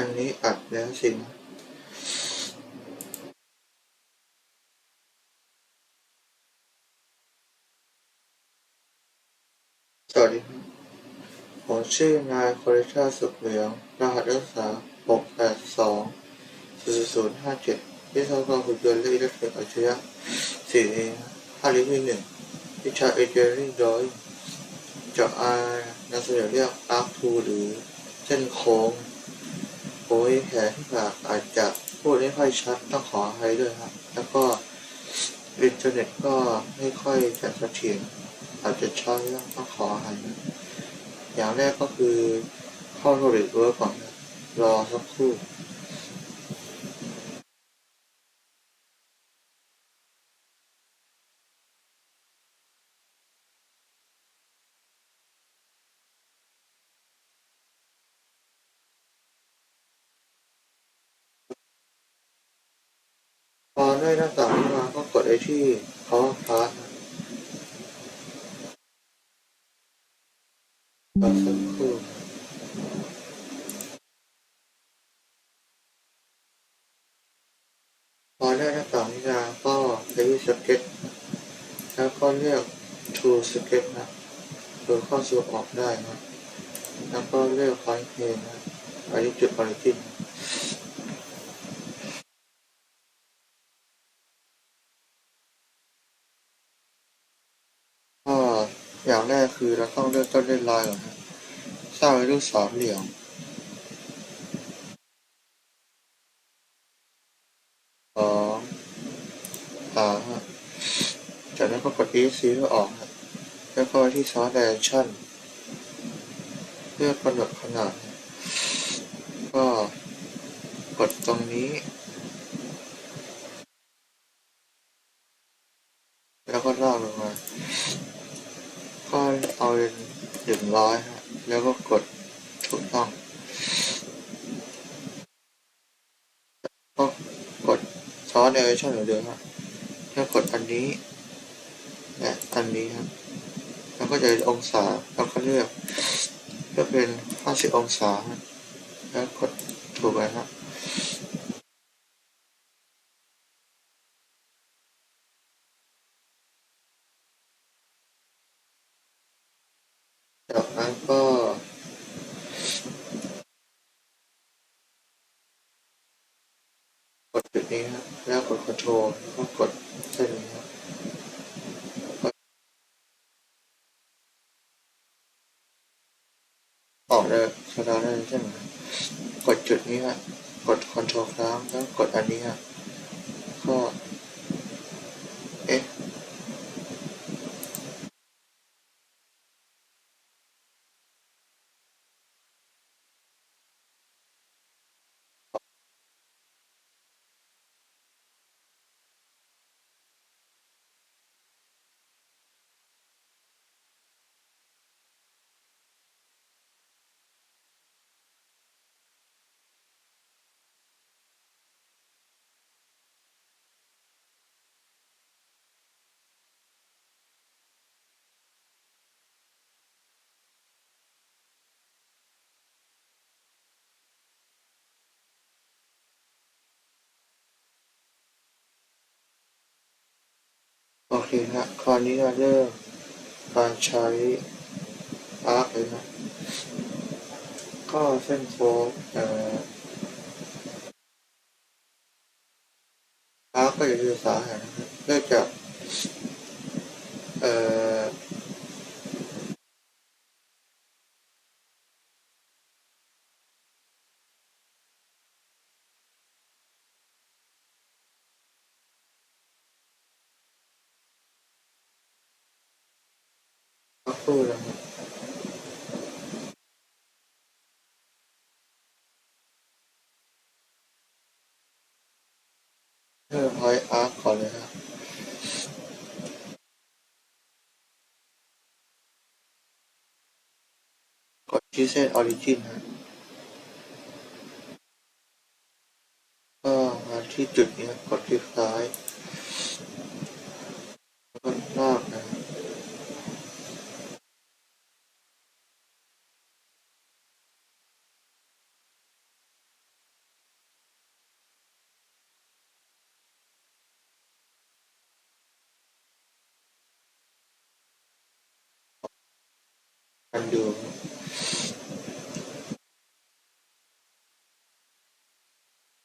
อันนี้อัดแล้วสินะสวัสดีครับผมชื่อนายคอริชาสุขเหลือง รหัสนักศึกษา 682 0057ที่ทำความหุ่นยนต์และอิเล็กทรอนิกส์อัจฉริยะสี่เอห้าลิมิหนึ่งวิชาเอเจอริ่งโดยจาะอานำเสนอเรียกอาร์คทูหรือเส้นโค้ง โอ้ยแผลที่ปากอาจจะพูดไม่ค่อยชัดต้องขออภัยด้วยครับ แล้วก็อินเทอร์เน็ตก็ไม่ค่อยจะเสถียรอาจจะช้าต้องขออภัยอย่างแรกก็คือเข้าโทรศัพท์เวิร์กก่อนรอสักครู่ ได้หน้าต่างนี้มาก็กดไอ้ที่เขาพาร์ทรอสักครู่พอได้หน้าต่างนี้มาก็ใช้สเก็ตแล้วก็เลือก True Sketch นะโดยเข้าสู่ออกได้นะแล้วก็เลือก Font Plane นะอันนี้จุด Origin ก็อย่างแรก คือเราต้องเลือกต้นเล่นลายก่อนนะสร้างเป็นรูปสามเหลี่ยมสองสามจากนั้นก็กด ESC เพื่อออกแล้วก็ที่ซอส Dimension เพื่อกำหนดขนาด ก็กดตรงนี้ แล้วก็ลากลงมา ก็เอาเป็นหนึ่ง ร้อยแล้วก็กดถูกต้อง ก็กดซอสในเวอร์ชันเหมือนเดิมฮะแล้วกดอันนี้และอันนี้ครับแล้วก็จะองศาแล้วก็เลือกก็เป็น 50 องศา แล้วกดถูกไหมฮะ กนั้นก็กดจุดนี้ครับแล้วกด Ctrl แล้วก็กดเส้นนี้ครับออกเลยสตาร์ทได้ใช่ไหมกดจุดนี้ครับกด Ctrl ค้างแล้วกดอันนี้ครับ เคฮะคราวนี้เราเริ่มการใช้อาร์คเลยนะก็เส้นโค้งเอ่ออาร์คก็จะคือสาหัสนะครับเนื่องจากเอ่อ ครู่นะครับเริ่มพอยอาร์คก่อนเลยครับกดที่เส้นออริจินนะก็มาที่จุดนี้กดคลิกซ้ายแล้วก็ลากนะครับ ก กันอยู่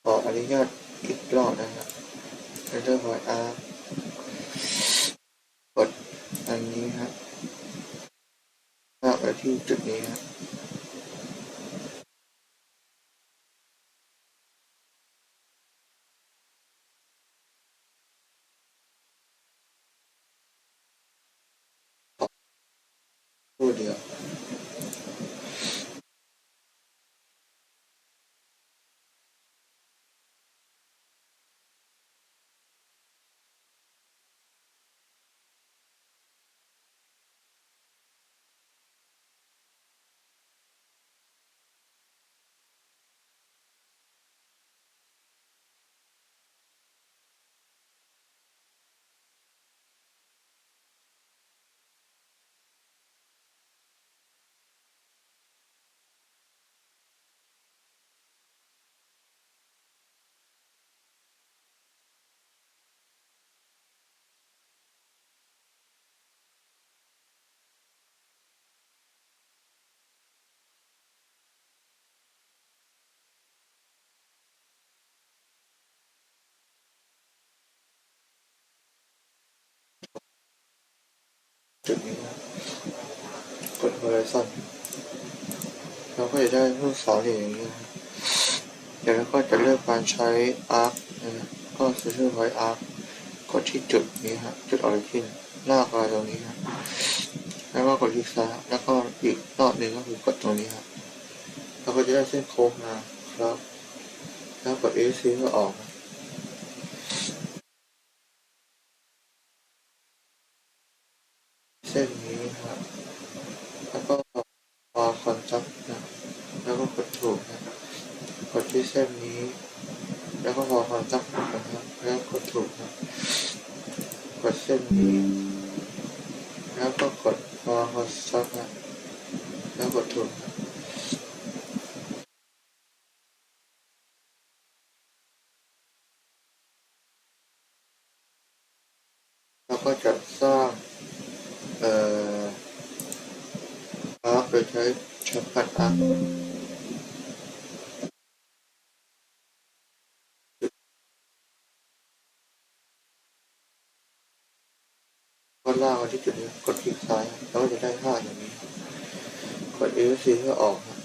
ขออนุญาตอีกรอบนะครับ Enter Point R กดอันนี้ครับลากไปที่จุดนี้ครับ พูด horizon เราก็จะได้รูปสามเหลี่ยมอย่างนี้นะเดี๋ยวเราก็จะเลือกการใช้ arc นะก็ center point arc กดที่จุดนี้ฮะจุด origin ลากมาตรงนี้ฮะแล้วก็กดคลิกซ้ายแล้วก็อีกรอบหนึ่งก็คือกดตรงนี้ฮะเราก็จะได้เส้นโค้งมาครับ แล้วกด ESC ก็ออกนะเส้นนี้ครับ แล้วก็พอคอนซับนะ แล้วก็กดถูกนะ กดที่เส้นนี้ แล้วก็พอคอนซับนะครับ แล้วกดถูกนะกดเส้นนี้ แล้วก็กดพอคอนซับนะแล้วกดถูกแล้วก็จะสร้างเอ่ออาร์คโดยใช้ช็อตคัทอา ก็ลากมาที่จุดนี้กดคลิกซ้ายแล้วก็จะได้ภาพอย่างนี้ กด e อ c เพื่อออกครับ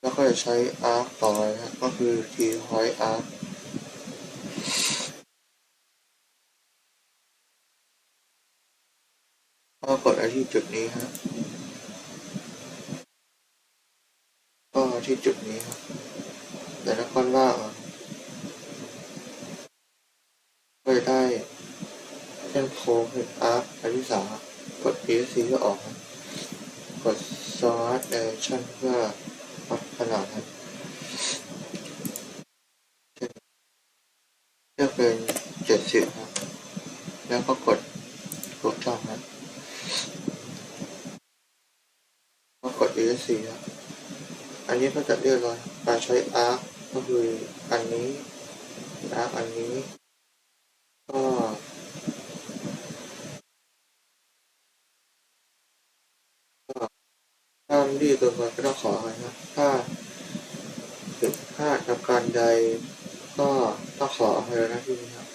แล้วก็จะใช้อาร์คต่อไปนะครับก็คือ T point arc ก็กดไอที่จุดนี้ฮะก็มา ที่จุดนี้ครับแล้วก็ลากมาก็จะได้เส้นโค้งเป็นอาร์คอันที่สามกด e อ c เพื่ออกครับกด Smart Direction เพื่อปรับขนาดครับเลือกเป็นเจ็ดสิบครับ แล้วก็กดถูกต้องครับก็กด ESC ครับ อันนี้ก็จะเรียกว่าการใช้ arc ก็คืออันนี้ arc อันนี้ ก็ถ้ารีบเกินไปก็ต้องขออภัยนะถ้าผิดพลาดกับการใด ก็ต้องขออภัยนะที่นี้ครับ